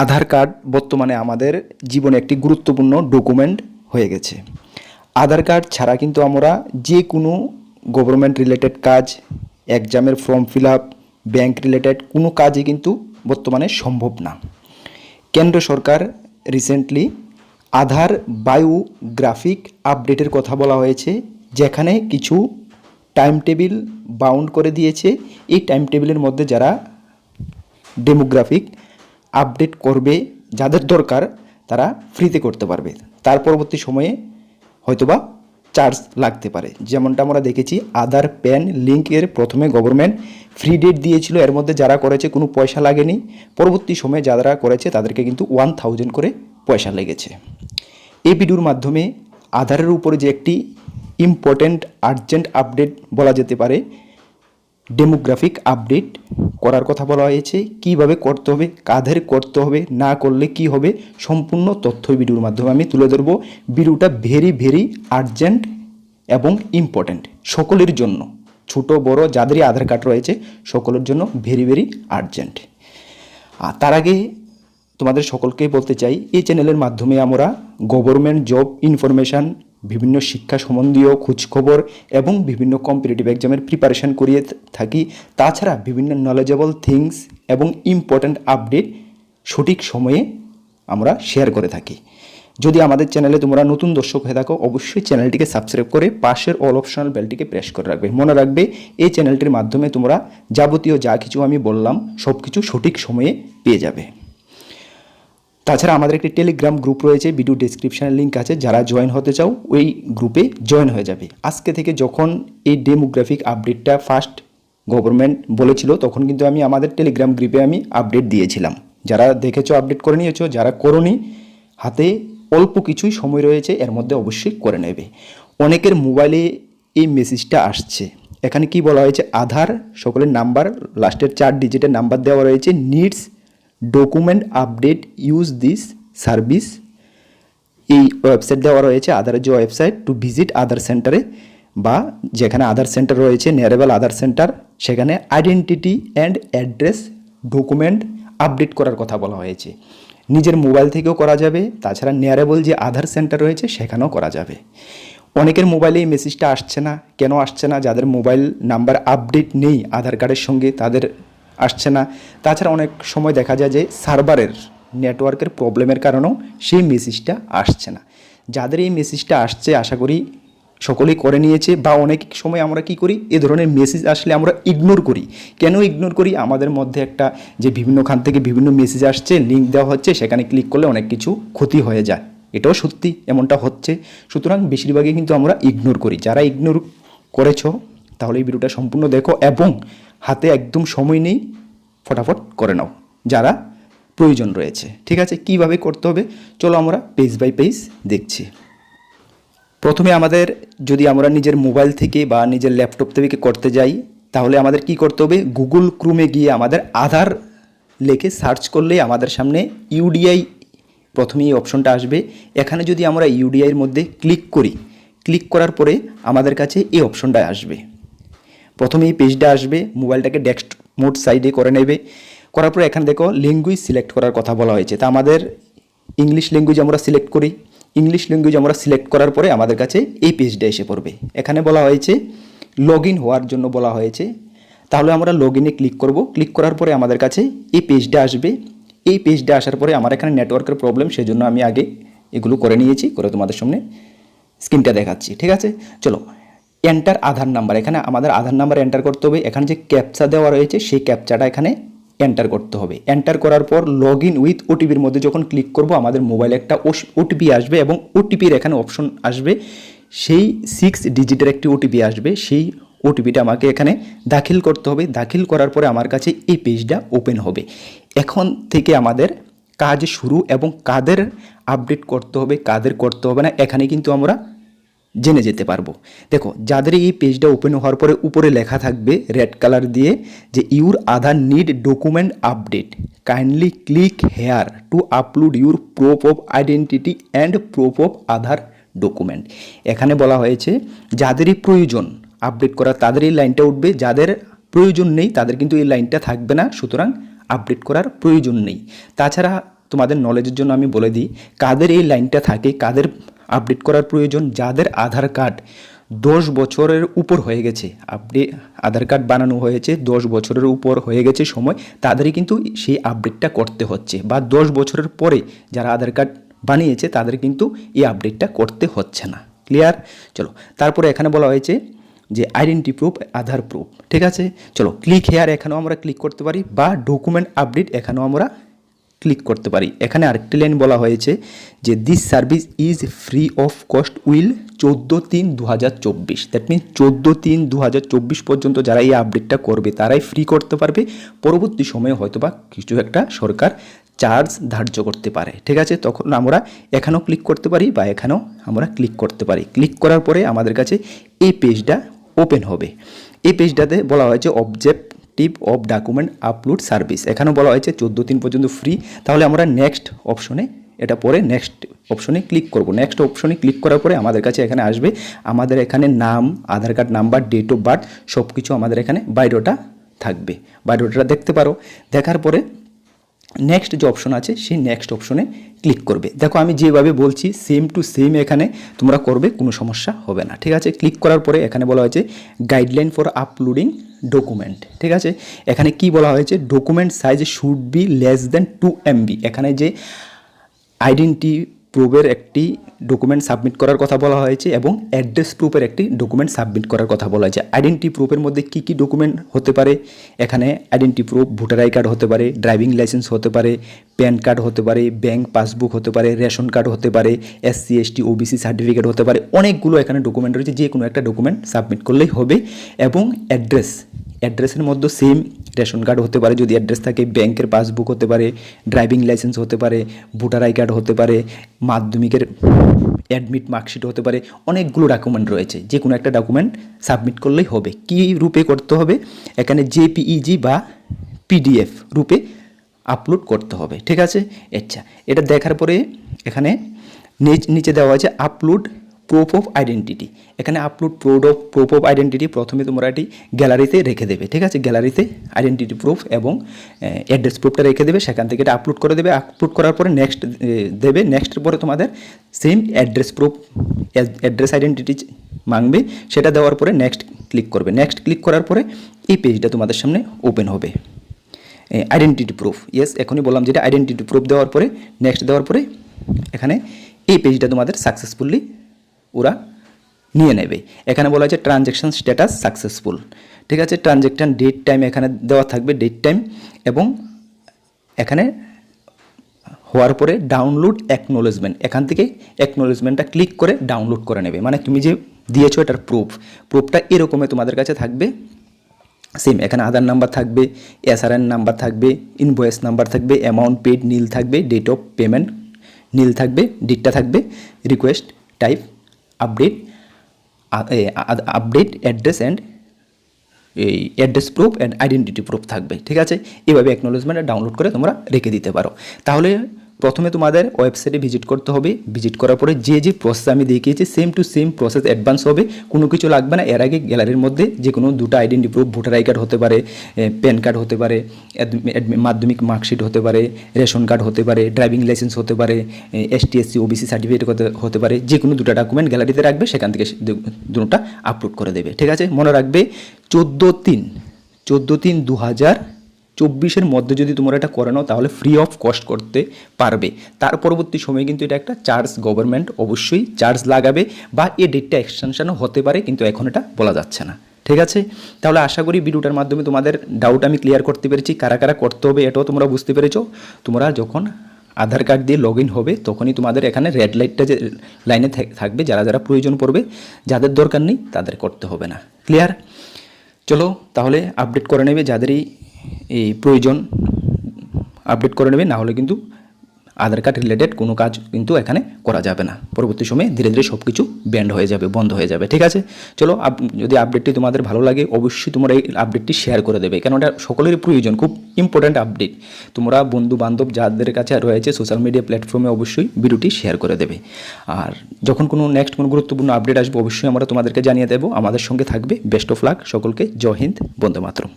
আধার card বর্তমানে আমাদের জীবনে একটি গুরুত্বপূর্ণ ডকুমেন্ট হয়ে গেছে। আধার কার্ড ছাড়া কিন্তু আমরা যে কোনো গভর্নমেন্ট রিলেটেড কাজ এক্সামের form fill up bank related কোনো কাজই কিন্তু বর্তমানে সম্ভব না। কেন্দ্র সরকার রিসেন্টলি আধার বায়োগ্রাফিক আপডেটের কথা বলা হয়েছে, যেখানে কিছু টাইম টেবিল বাউন্ড করে দিয়েছে। এই টাইম টেবিলের মধ্যে যারা ডেমোগ্রাফিক আপডেট করবে যাদের দরকার, তারা ফ্রিতে করতে পারবে। তার পরবর্তী সময়ে হয়তোবা চার্জ লাগতে পারে। যেমনটা আমরা দেখেছি আধার প্যান লিঙ্কের প্রথমে গভর্নমেন্ট ফ্রি ডেট দিয়েছিল। এর মধ্যে যারা করেছে, কোনো পয়সা লাগেনি। পরবর্তী সময়ে যারা করেছে, তাদেরকে কিন্তু ওয়ান থাউজেন্ড করে পয়সা লেগেছে। এই ভিডিওর মাধ্যমে আধারের উপরে যে একটি ইম্পর্ট্যান্ট আর্জেন্ট আপডেট বলা যেতে পারে ডেমোগ্রাফিক আপডেট করার কথা বলা হয়েছে, কীভাবে করতে হবে, কাদের করতে হবে, না করলে কি হবে, সম্পূর্ণ তথ্য ভিডিওর মাধ্যমে আমি তুলে ধরবো। ভিডিওটা ভেরি ভেরি আর্জেন্ট এবং ইম্পর্ট্যান্ট সকলের জন্য। ছোট, বড়, যাদেরই আধার কার্ড রয়েছে, সকলের জন্য ভেরি ভেরি আর্জেন্ট আর তার আগে তোমাদের সকলকেই বলতে চাই, এই চ্যানেলের মাধ্যমে আমরা গভর্নমেন্ট জব ইনফরমেশান বিভিন্ন শিক্ষা সম্বন্ধীয় খোঁজখবর এবং বিভিন্ন কম্পিটিটিভ এক্সামের প্রিপারেশান করিয়ে থাকি। তাছাড়া বিভিন্ন নলেজেবল থিংস এবং ইম্পর্ট্যান্ট আপডেট সঠিক সময়ে আমরা শেয়ার করে থাকি। যদি আমাদের চ্যানেলে তোমরা নতুন দর্শক হয়ে থাকো, অবশ্যই চ্যানেলটিকে সাবস্ক্রাইব করে পাশের অল অপশনাল বেলটিকে প্রেস করে রাখবে। মনে রাখবে, এই চ্যানেলটির মাধ্যমে তোমরা যাবতীয় যা কিছু আমি বললাম সব কিছু সঠিক সময়ে পেয়ে যাবে। তাছাড়া আমাদের একটি টেলিগ্রাম গ্রুপ রয়েছে ভিডিও ডিসক্রিপশানের লিঙ্ক আছে, যারা জয়েন হতে চাও, ওই গ্রুপে জয়েন হয়ে যাবে। আজকে থেকে যখন এই ডেমোগ্রাফিক আপডেটটা ফার্স্ট গভর্নমেন্ট বলেছিল, তখন কিন্তু আমি আমাদের টেলিগ্রাম গ্রুপে আমি আপডেট দিয়েছিলাম। যারা দেখেছ আপডেট করে নিয়েছো, যারা করনি, হাতে অল্প কিছুই সময় রয়েছে, এর মধ্যে অবশ্যই করে নেবে। অনেকের মোবাইলে এই মেসেজটা আসছে। এখানে কি বলা হয়েছে? আধার, সকলের নাম্বার লাস্টের চার ডিজিটের নাম্বার দেওয়া রয়েছে needs document update use this service এই ওয়েবসাইট দেওয়া রয়েছে আধারের যে ওয়েবসাইট টু ভিজিট আধার সেন্টারে বা যেখানে আধার সেন্টার রয়েছে নিয়ারেবল আধার সেন্টার সেখানে identity and address document update করার কথা বলা হয়েছে। নিজের মোবাইল থেকেও করা যাবে, তাছাড়া নিয়ারেবল যে আধার সেন্টার রয়েছে, সেখানেও করা যাবে। অনেকের মোবাইলে এই মেসেজটা আসছে না। কেন আসছে না? যাদের মোবাইল নাম্বার আপডেট নেই, আধার কার্ডের সঙ্গে তাদের আসছে না। তাছাড়া অনেক সময় দেখা যায় যে সার্ভারের নেটওয়ার্কের প্রবলেমের কারণেও সেই মেসেজটা আসছে না। যাদের এই মেসেজটা আসছে, আশা করি সকলেই করে নিয়েছে বা অনেক সময় আমরা কি করি, এ ধরনের মেসেজ আসলে আমরা ইগনোর করি। কেন ইগনোর করি? আমাদের মধ্যে একটা যে বিভিন্ন খান থেকে বিভিন্ন মেসেজ আসছে লিঙ্ক দেওয়া হচ্ছে, সেখানে ক্লিক করলে অনেক কিছু ক্ষতি হয়ে যায়। এটাও সত্যি, এমনটা হচ্ছে। সুতরাং বেশিরভাগই কিন্তু আমরা ইগনোর করি। যারা ইগনোর করেছ, তাহলে এই ভিডিওটা সম্পূর্ণ দেখো এবং হাতে একদম সময় নেই, ফটাফট করে নাও, যারা প্রয়োজন রয়েছে। ঠিক আছে? কীভাবে করতে হবে? চলো আমরা পেজ বাই পেজ দেখছি। প্রথমে আমাদের যদি আমরা নিজের মোবাইল থেকে বা নিজের ল্যাপটপ থেকে করতে যাই, তাহলে আমাদের কি করতে হবে? গুগল ক্রুমে গিয়ে আমাদের আধার লেখে সার্চ করলেই আমাদের সামনে ইউডিআই প্রথমেই অপশনটা আসবে। এখানে যদি আমরা ইউডিআইয়ের মধ্যে ক্লিক করি, ক্লিক করার পরে আমাদের কাছে এই অপশনটা আসবে। প্রথমে এই পেজটা আসবে মোবাইলটাকে ডেস্ক মোড সাইডে করে নেবে। করার পরে এখানে দেখো ল্যাঙ্গুয়েজ সিলেক্ট করার কথা বলা হয়েছে। তা আমাদের ইংলিশ ল্যাঙ্গুয়েজ আমরা সিলেক্ট করি। ইংলিশ ল্যাঙ্গুয়েজ আমরা সিলেক্ট করার পরে আমাদের কাছে এই পেজটা এসে পড়বে। এখানে বলা হয়েছে লগ হওয়ার জন্য বলা হয়েছে। তাহলে আমরা লগ ইনে ক্লিক করব। ক্লিক করার পরে আমাদের কাছে এই পেজটা আসবে। এই পেজটা আসার পরে আমার এখানে নেটওয়ার্কের প্রবলেম সেজন্য আমি আগে এগুলো করে নিয়েছি, করে তোমাদের সামনে স্ক্রিনটা দেখাচ্ছি। ঠিক আছে? চলো এন্টার আধার নাম্বার এখানে আমাদের আধার নাম্বার এন্টার করতে হবে। এখানে যে ক্যাপচা দেওয়া রয়েছে, সেই ক্যাপচাটা এখানে এন্টার করতে হবে। এন্টার করার পর লগ ইন উইথ ওটিপির মধ্যে যখন ক্লিক করব, আমাদের মোবাইলে একটা ওটিপি আসবে এবং ওটিপির এখানে অপশন আসবে। সেই সিক্স ডিজিটের একটি ওটিপি আসবে। সেই ওটিপিটা আমাকে এখানে দাখিল করতে হবে। দাখিল করার পরে আমার কাছে এই পেজটা ওপেন হবে। এখন থেকে আমাদের কাজ শুরু এবং কাদের আপডেট করতে হবে, কাদের করতে হবে না, এখানে কিন্তু আমরা জেনে যেতে পারব। দেখো, যাদের এই পেজটা ওপেন হওয়ার পরে উপরে লেখা থাকবে রেড কালার দিয়ে যে your Aadhaar need document update kindly click here to upload your proof of identity and proof of Aadhaar document এখানে বলা হয়েছে, যাদেরই প্রয়োজন আপডেট করা তাদের এই লাইনটা উঠবে। যাদের প্রয়োজন নেই, তাদের কিন্তু এই লাইনটা থাকবে না। সুতরাং আপডেট করার প্রয়োজন নেই। তাছাড়া তোমাদের নলেজের জন্য আমি বলে দিই, কাদের এই লাইনটা থাকে, কাদের আপডেট করার প্রয়োজন যাদের আধার কার্ড দশ বছরের উপর হয়ে গেছে। আপনি আধার কার্ড বানানো হয়েছে, দশ বছরের উপর হয়ে গেছে সময়, তাদেরই কিন্তু সেই আপডেটটা করতে হচ্ছে বা দশ বছরের পরে যারা আধার কার্ড বানিয়েছে, তাদের কিন্তু এই আপডেটটা করতে হচ্ছে না। ক্লিয়ার? চলো, তারপরে এখানে বলা হয়েছে যে আইডেন্টি প্রুফ, আধার প্রুফ, ঠিক আছে? চলো, ক্লিক হেয়ার এখানেও আমরা ক্লিক করতে পারি বা ডকুমেন্ট আপডেট এখানেও আমরা ক্লিক করতে পারি। এখানে আরেকটি লাইন বলা হয়েছে যে this service is free of cost will চোদ্দ তিন দু হাজার চব্বিশ। দ্যাট মিনস চোদ্দ তিন দু হাজার চব্বিশ পর্যন্ত যারা এই আপডেটটা করবে, তারাই ফ্রি করতে পারবে। পরবর্তী সময়ে হয়তো বা কিছু একটা সরকার চার্জ ধার্য করতে পারে। ঠিক আছে? তখন আমরা এখানেও ক্লিক করতে পারি বা এখানেও আমরা ক্লিক করতে পারি। ক্লিক করার পরে আমাদের কাছে এই পেজটা ওপেন হবে। এই পেজটাতে বলা হয়েছে objective of document upload service এখানেও বলা হয়েছে চোদ্দ দিন পর্যন্ত ফ্রি তাহলে আমরা নেক্সট অপশনে এটা পরে নেক্সট অপশনে ক্লিক করব। নেক্সট অপশনে ক্লিক করার পরে আমাদের কাছে এখানে আসবে, আমাদের এখানে নাম, Aadhaar card number date of birth সব কিছু আমাদের এখানে বায়োডাটা থাকবে। বায়োডাটা দেখতে পারো। দেখার পরে নেক্সট যে অপশন আছে, সেই নেক্সট অপশনে ক্লিক করবে। দেখো আমি যেভাবে বলছি সেম টু সেম এখানে তোমরা করবে, কোনো সমস্যা হবে না। ঠিক আছে? ক্লিক করার পরে এখানে বলা হয়েছে গাইডলাইন ফর আপলোডিং ডকুমেন্ট ঠিক আছে? এখানে কি বলা হয়েছে? Document size should be less than two MB এখানে যে আইডেন্টি প্রুফের একটি ডকুমেন্ট সাবমিট করার কথা বলা হয়েছে এবং অ্যাড্রেস প্রুফের একটি ডকুমেন্ট সাবমিট করার কথা বলা হয়েছে। আইডেন্টি প্রুফের মধ্যে কী কী ডকুমেন্ট হতে পারে? এখানে identity proof voter I card হতে পারে ড্রাইভিং লাইসেন্স হতে পারে প্যান কার্ড হতে পারে ব্যাংক পাসবুক হতে পারে রেশন কার্ড হতে পারে এসসি এসটি ওবিসি সার্টিফিকেট হতে পারে। অনেকগুলো এখানে ডকুমেন্ট রয়েছে যে কোনো একটা ডকুমেন্ট সাবমিট করলেই হবে এবং অ্যাড্রেস অ্যাড্রেসের মধ্যে সেম রেশন কার্ড হতে পারে, যদি অ্যাড্রেস থাকে ব্যাংকের পাসবুক হতে পারে ড্রাইভিং লাইসেন্স হতে পারে ভোটার আই কার্ড হতে পারে, মাধ্যমিকের অ্যাডমিট মার্কশিট হতে পারে, অনেকগুলো ডকুমেন্ট রয়েছে। যে কোনো একটা ডকুমেন্ট সাবমিট করলেই হবে। কী রূপে করতে হবে? এখানে জেপিইজি বা পিডিএফ রূপে আপলোড করতে হবে। ঠিক আছে? আচ্ছা এটা দেখার পরে এখানে নিচ- নিচে দেওয়া আছে আপলোড প্রুফ অফ আইডেন্টিটি এখানে upload proof of proof of identity প্রথমে তোমরা এটি গ্যালারিতে রেখে দেবে, ঠিক আছে? গ্যালারিতে আইডেন্টিটি প্রুফ এবং অ্যাড্রেস প্রুফটা রেখে দেবে, সেখান থেকে এটা আপলোড করে দেবে। আপলোড করার পরে নেক্সট দেবে। নেক্সটের পরে তোমাদের same address proof address identity মাংবে সেটা দেওয়ার পরে নেক্সট ক্লিক করবে। নেক্সট ক্লিক করার পরে এই পেজটা তোমাদের সামনে ওপেন হবে। আইডেন্টিটি প্রুফ ইয়েস এখনই বললাম যেটা আইডেন্টিটি প্রুফ দেওয়ার পরে নেক্সট দেওয়ার পরে এখানে এই পেজটা তোমাদের সাকসেসফুলি ওরা নিয়ে নেবে। এখানে বলা হয়েছে ট্রানজ্যাকশন স্ট্যাটাস সাকসেসফুল ঠিক আছে ট্রানজ্যাকশন ডেট টাইম এখানে দেওয়া থাকবে ডেট টাইম এবং এখানে হওয়ার পরে ডাউনলোড অ্যাকনোলেজমেন্ট এখান থেকে অ্যাকনোলেজমেন্টটা ক্লিক করে ডাউনলোড করে নেবে। মানে তুমি যে দিয়েছ এটার প্রুফ প্রুফটা এরকমই তোমাদের কাছে থাকবে। সেম এখানে আধার নাম্বার থাকবে এসআরএন নাম্বার থাকবে ইনভয়েস নাম্বার থাকবে অ্যামাউন্ট পেড নীল থাকবে ডেট অফ পেমেন্ট নীল থাকবে ডেটটা থাকবে request type update update address and এই address proof and identity proof থাকবে, ঠিক আছে? এভাবে অ্যাকনোলেজমেন্ট ডাউনলোড করে তোমরা রেখে দিতে পারো। তাহলে প্রথমে তোমাদের ওয়েবসাইটে ভিজিট করতে হবে। ভিজিট করার পরে যে যে প্রসেস আমি দেখিয়েছি same to same process advance হবে। কোনো কিছু লাগবে না। এর আগে গ্যালারির মধ্যে যে কোনো দুটো identity proof voter I card হতে পারে প্যান কার্ড হতে পারে মাধ্যমিক মার্কশিট হতে পারে রেশন কার্ড হতে পারে ড্রাইভিং লাইসেন্স হতে পারে এসটি এসসি ওবিসি সার্টিফিকেট হতে পারে যে কোনো দুটো ডকুমেন্ট গ্যালারিতে রাখবে, সেখান থেকে সে দু- দুটোটা আপলোড করে দেবে। ঠিক আছে? মনে রাখবে, চোদ্দ তিন চোদ্দ তিন দু হাজার চব্বিশের মধ্যে যদি তোমরা এটা করে নাও, তাহলে ফ্রি অফ কস্ট করতে পারবে। তার পরবর্তী সময়ে কিন্তু এটা একটা চার্জ গভর্নমেন্ট অবশ্যই চার্জ লাগাবে বা এ ডেটটা এক্সটেনশানও হতে পারে, কিন্তু এখন এটা বলা যাচ্ছে না। ঠিক আছে? তাহলে আশা করি ভিডিওটার মাধ্যমে তোমাদের ডাউট আমি ক্লিয়ার করতে পেরেছি। কারা কারা করতে হবে এটাও তোমরা বুঝতে পেরেছ। তোমরা যখন আধার কার্ড দিয়ে লগ হবে, তখনই তোমাদের এখানে রেড লাইটটা যে লাইনে থাক- থাকবে, যারা যারা প্রয়োজন পড়বে, যাদের দরকার নেই, তাদের করতে হবে না। ক্লিয়ার চলো, তাহলে আপডেট করে নেবে যাদেরই এই প্রয়োজন আপডেট করে নেবে না হলে কিন্তু আধার কার্ড রিলেটেড কোনো কাজ কিন্তু এখানে করা যাবে না। পরবর্তী সময়ে ধীরে ধীরে সব কিছু ব্যান্ড হয়ে যাবে, বন্ধ হয়ে যাবে, ঠিক আছে? চলো যদি আপডেটটি তোমাদের ভালো লাগে, অবশ্যই তোমরা এই আপডেটটি শেয়ার করে দেবে কেন এটা সকলেরই প্রয়োজন, খুব ইম্পর্ট্যান্ট আপডেট তোমরা বন্ধু বান্ধব যাদের কাছে রয়েছে সোশ্যাল মিডিয়া প্ল্যাটফর্মে অবশ্যই ভিডিওটি শেয়ার করে দেবে। আর যখন কোনো নেক্সট কোনো গুরুত্বপূর্ণ আপডেট আসবে, অবশ্যই আমরা তোমাদেরকে জানিয়ে দেবো, আমাদের সঙ্গে থাকবে বেস্ট অফ লাক সকলকে, জয় হিন্দ, বন্দে মাতরম।